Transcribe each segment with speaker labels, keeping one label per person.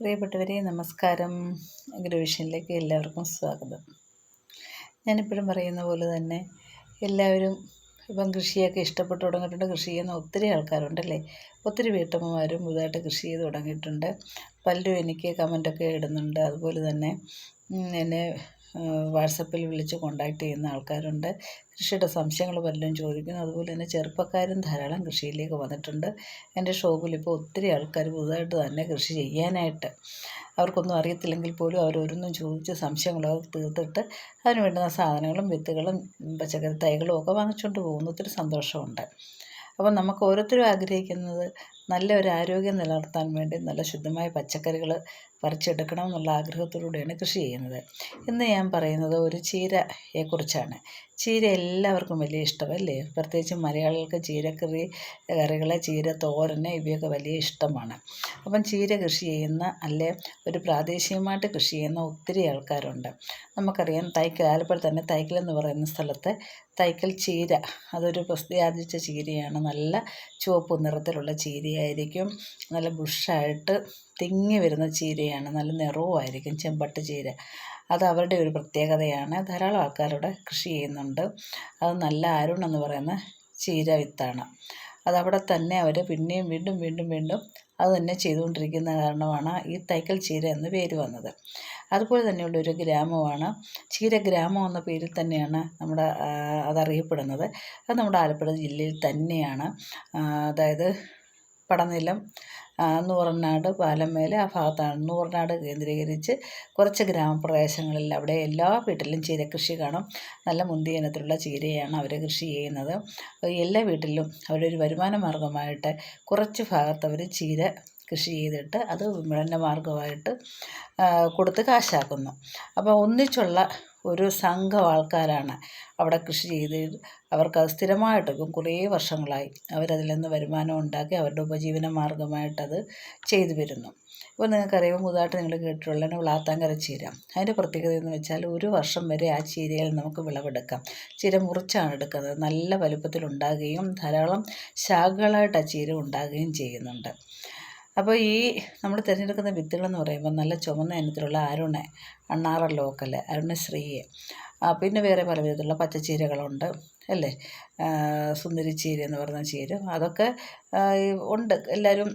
Speaker 1: പ്രിയപ്പെട്ടവരെ നമസ്കാരം. ഗ്രൂവിഷനിലേക്ക് എല്ലാവർക്കും സ്വാഗതം. ഞാനിപ്പോഴും പറയുന്ന പോലെ തന്നെ എല്ലാവരും ഇപ്പം കൃഷിയൊക്കെ ഇഷ്ടപ്പെട്ട് തുടങ്ങിയിട്ടുണ്ട്. കൃഷി ചെയ്യുന്ന ഒത്തിരി ആൾക്കാരുണ്ടല്ലേ? ഒത്തിരി വീട്ടമ്മമാരും പുതുതായിട്ട് കൃഷി ചെയ്ത് തുടങ്ങിയിട്ടുണ്ട്. പലരും എനിക്ക് കമന്റൊക്കെ ഇടുന്നുണ്ട്. അതുപോലെ തന്നെ എന്നെ വാട്സപ്പിൽ വിളിച്ച് കോണ്ടാക്ട് ചെയ്യുന്ന ആൾക്കാരുണ്ട്. കൃഷിയുടെ സംശയങ്ങൾ പലരും ചോദിക്കുന്നു. അതുപോലെ തന്നെ ചെറുപ്പക്കാരും ധാരാളം കൃഷിയിലേക്ക് വന്നിട്ടുണ്ട്. എന്റെ ഷോപ്പിൽ ഇപ്പോൾ ഒത്തിരി ആൾക്കാർ പുതുതായിട്ട് തന്നെ കൃഷി ചെയ്യാനായിട്ട്. അവർക്കൊന്നും അറിയത്തില്ലെങ്കിൽ പോലും അവരോരൊന്നും ചോദിച്ച് സംശയങ്ങളൊക്കെ തീർത്തിട്ട് അതിന് വേണ്ടുന്ന സാധനങ്ങളും വിത്തുകളും പച്ചക്കറി തൈകളും ഒക്കെ വാങ്ങിച്ചുകൊണ്ട് പോകുന്നു. ഒത്തിരി സന്തോഷമുണ്ട്. അപ്പം നമുക്ക് ഓരോരുത്തരും ആഗ്രഹിക്കുന്നത് നല്ല ഒരു ആരോഗ്യം നിലനിർത്താൻ വേണ്ടി നല്ല ശുദ്ധമായ പച്ചക്കറികൾ പറിച്ചെടുക്കണം എന്നുള്ള ആഗ്രഹത്തോടുകൂടിയാണ് കൃഷി ചെയ്യുന്നത്. ഇന്ന് ഞാൻ പറയുന്നത് ഒരു ചീരയെക്കുറിച്ചാണ്. ചീര എല്ലാവർക്കും വലിയ ഇഷ്ടമല്ലേ? പ്രത്യേകിച്ച് മലയാളികൾക്ക് ചീരക്കറി കറികൾ ചീര തോരന് ഇവയൊക്കെ വലിയ ഇഷ്ടമാണ്. അപ്പം ചീര കൃഷി ചെയ്യുന്ന അല്ലെ ഒരു പ്രാദേശികമായിട്ട് കൃഷി ചെയ്യുന്ന ഒത്തിരി ആൾക്കാരുണ്ട്. നമുക്കറിയാം തൈക്കൽ ആലപ്പുഴ തന്നെ തൈക്കൽ എന്ന് പറയുന്ന സ്ഥലത്ത് തൈക്കൽ ചീര അതൊരു പ്രസിദ്ധിയാർജിച്ച ചീരയാണ്. നല്ല ചുവപ്പ് നിറത്തിലുള്ള ചീരയായിരിക്കും. നല്ല ബുഷായിട്ട് തിങ്ങി വരുന്ന ചീരയാണ്. നല്ല നിറവുമായിരിക്കും ചെമ്പട്ട് ചീര. അത് അവരുടെ ഒരു പ്രത്യേകതയാണ്. ധാരാളം ആൾക്കാരവിടെ കൃഷി ചെയ്യുന്നുണ്ട്. അത് നല്ല അരുൺ എന്ന് പറയുന്ന ചീര വിത്താണ്. അതവിടെ തന്നെ അവർ പിന്നെയും വീണ്ടും വീണ്ടും വീണ്ടും അത് തന്നെ ചെയ്തുകൊണ്ടിരിക്കുന്ന കാരണമാണ് ഈ തൈക്കൽ ചീര എന്ന് പേര് വന്നത്. അതുപോലെ തന്നെയുള്ള ഒരു ഗ്രാമമാണ് ചീര ഗ്രാമം എന്ന പേരിൽ തന്നെയാണ് നമ്മുടെ അതറിയപ്പെടുന്നത്. അത് നമ്മുടെ ആലപ്പുഴ ജില്ലയിൽ തന്നെയാണ്. അതായത് പടനിലം നൂറനാട് പാലമേൽ ആ ഭാഗത്താണ്. നൂറനാട് കേന്ദ്രീകരിച്ച് കുറച്ച് ഗ്രാമപ്രദേശങ്ങളിൽ അവിടെ എല്ലാ വീട്ടിലും ചീര കൃഷി കാണും. നല്ല മുന്തിയ ഇനത്തിലുള്ള ചീരയാണ് അവർ കൃഷി ചെയ്യുന്നത്. എല്ലാ വീട്ടിലും അവരൊരു വരുമാന മാർഗമായിട്ട് കുറച്ച് ഭാഗത്ത് അവർ ചീര കൃഷി ചെയ്തിട്ട് അത് വിപണന മാർഗമായിട്ട് കൊടുത്ത് കാശാക്കുന്നു. അപ്പോൾ ഒന്നിച്ചുള്ള ഒരു സംഘം ആൾക്കാരാണ് അവിടെ കൃഷി ചെയ്ത് അവർക്ക് അത് സ്ഥിരമായിട്ടൊക്കെ കുറേ വർഷങ്ങളായി അവരതിൽ നിന്ന് വരുമാനം ഉണ്ടാക്കി അവരുടെ ഉപജീവന മാർഗമായിട്ടത് ചെയ്തു വരുന്നു. ഇപ്പോൾ നിങ്ങൾക്കറിയാം പുതുതായിട്ട് നിങ്ങൾ കേട്ടിട്ടുള്ള വിളാത്താങ്കര ചീര. അതിന്റെ പ്രത്യേകത എന്ന് വെച്ചാൽ ഒരു വർഷം വരെ ആ ചീരയിൽ നമുക്ക് വിളവെടുക്കാം. ചീര മുറിച്ചാണ് എടുക്കുന്നത്. നല്ല വലുപ്പത്തിലുണ്ടാകുകയും ധാരാളം ശാഖകളായിട്ട് ആ ചീര ഉണ്ടാകുകയും ചെയ്യുന്നുണ്ട്. അപ്പോൾ ഈ നമ്മൾ തിരഞ്ഞെടുക്കുന്ന വിത്തുകളെന്ന് പറയുമ്പോൾ നല്ല ചുമന്ന ഇനത്തിലുള്ള അരുണ അണ്ണാറ ലോക്കൽ അരുണശ്രീ പിന്നെ വേറെ പല വിധത്തിലുള്ള പച്ചച്ചീരകളുണ്ട് അല്ലേ? സുന്ദരി ചീര എന്ന് പറയുന്ന ചീര. അതൊക്കെ ഉണ്ട്. എല്ലാവരും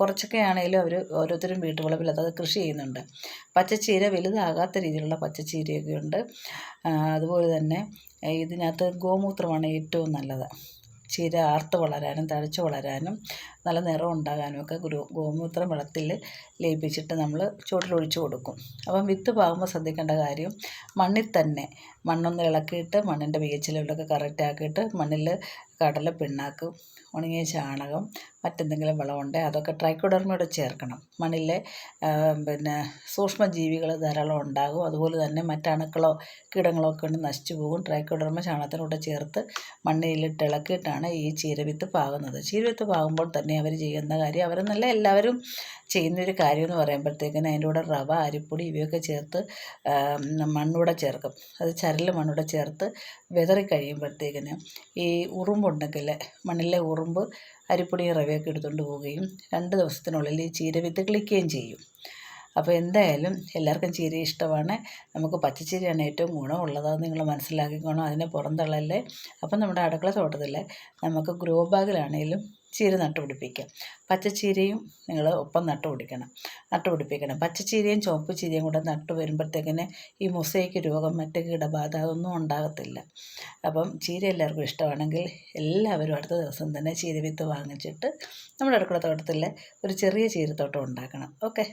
Speaker 1: കുറച്ചൊക്കെ ആണെങ്കിലും അവർ ഓരോരുത്തരും വീട്ടുവളപ്പിൽ അതൊക്കെ കൃഷി ചെയ്യുന്നുണ്ട്. പച്ചച്ചീര വലുതാകാത്ത രീതിയിലുള്ള പച്ചച്ചീരയൊക്കെ ഉണ്ട്. അതുപോലെ തന്നെ ഇതിനകത്ത് ഗോമൂത്രമാണ് ഏറ്റവും നല്ലത്. ചീര ആർത്ത് വളരാനും തഴച്ച് വളരാനും നല്ല നിറം ഉണ്ടാകാനും ഒക്കെ ഗുരു ഗോമൂത്രം വെള്ളത്തിൽ ലയിപ്പിച്ചിട്ട് നമ്മൾ ചുവട്ടിലൊഴിച്ചു കൊടുക്കും. അപ്പം വിത്ത് പാകുമ്പോൾ ശ്രദ്ധിക്കേണ്ട കാര്യം മണ്ണിൽ തന്നെ മണ്ണൊന്ന് ഇളക്കിയിട്ട് മണ്ണിന്റെ പി എച്ച് കറക്റ്റ് ആക്കിയിട്ട് മണ്ണിൽ കടല പിണ്ണാക്ക് ഉണങ്ങിയ ചാണകം മറ്റെന്തെങ്കിലും വളമുണ്ടെങ്കിൽ അതൊക്കെ ട്രൈക്കോഡർമയോട് ചേർക്കണം. മണ്ണിലെ പിന്നെ സൂക്ഷ്മജീവികൾ ധാരാളം ഉണ്ടാകും. അതുപോലെ തന്നെ മറ്റണുക്കളോ കീടങ്ങളോ ഒക്കെ ഉണ്ട് നശിച്ചു പോകും. ട്രൈക്കോഡർമ ചാണകത്തിനൂടെ ചേർത്ത് മണ്ണിലിട്ട് ഇളക്കിയിട്ടാണ് ഈ ചീരവിത്ത് പാകുന്നത്. ചീരവിത്ത് പാകുമ്പോൾ തന്നെ അവർ ചെയ്യുന്ന കാര്യം അവരെന്നല്ല എല്ലാവരും ചെയ്യുന്നൊരു കാര്യം എന്ന് പറയുമ്പോഴത്തേക്കിന് അതിന്റെ കൂടെ റവ അരിപ്പൊടി ഇവയൊക്കെ ചേർത്ത് മണ്ണൂടെ ചേർക്കും. അത് ചരൽ മണ്ണൂടെ ചേർത്ത് വിതറി കഴിയുമ്പോഴത്തേക്കിന് ഈ ഉറുമ്പുണ്ടെങ്കിൽ മണ്ണിലെ ഉറുമ്പ് അരിപ്പൊടി റവയൊക്കെ എടുത്തുകൊണ്ട് പോവുകയും രണ്ട് ദിവസത്തിനുള്ളിൽ ഈ ചീര വിത്ത് കിളിക്കുകയും ചെയ്യും. അപ്പോൾ എന്തായാലും എല്ലാവർക്കും ചീര ഇഷ്ടമാണ്. നമുക്ക് പച്ചച്ചീരയാണ് ഏറ്റവും ഗുണമുള്ളതെന്ന് നിങ്ങൾ മനസ്സിലാക്കിക്കോണം. അതിനെ പുറന്തള്ളല്ലേ അപ്പം നമ്മുടെ അടുക്കള തോട്ടത്തിൽ നമുക്ക് ഗ്രോ ബാഗിലാണെങ്കിലും ചീര നട്ടുപിടിപ്പിക്കുക പച്ചച്ചീരയും നിങ്ങൾ ഒപ്പം നട്ടുപിടിക്കണം നട്ടുപിടിപ്പിക്കണം പച്ചച്ചീരയും ചുവപ്പ് ചീരയും കൂടെ നട്ടു വരുമ്പോഴത്തേക്കിന് ഈ മൊസൈക്ക് രോഗം മറ്റ് കീടബാധ അതൊന്നും ഉണ്ടാകത്തില്ല. അപ്പം ചീര എല്ലാവർക്കും ഇഷ്ടമാണെങ്കിൽ എല്ലാവരും അടുത്ത ദിവസം തന്നെ ചീര വിത്ത് വാങ്ങിച്ചിട്ട് നമ്മുടെ അടുക്കള തോട്ടത്തിൽ ഒരു ചെറിയ ചീരത്തോട്ടം ഉണ്ടാക്കണം. ഓക്കെ.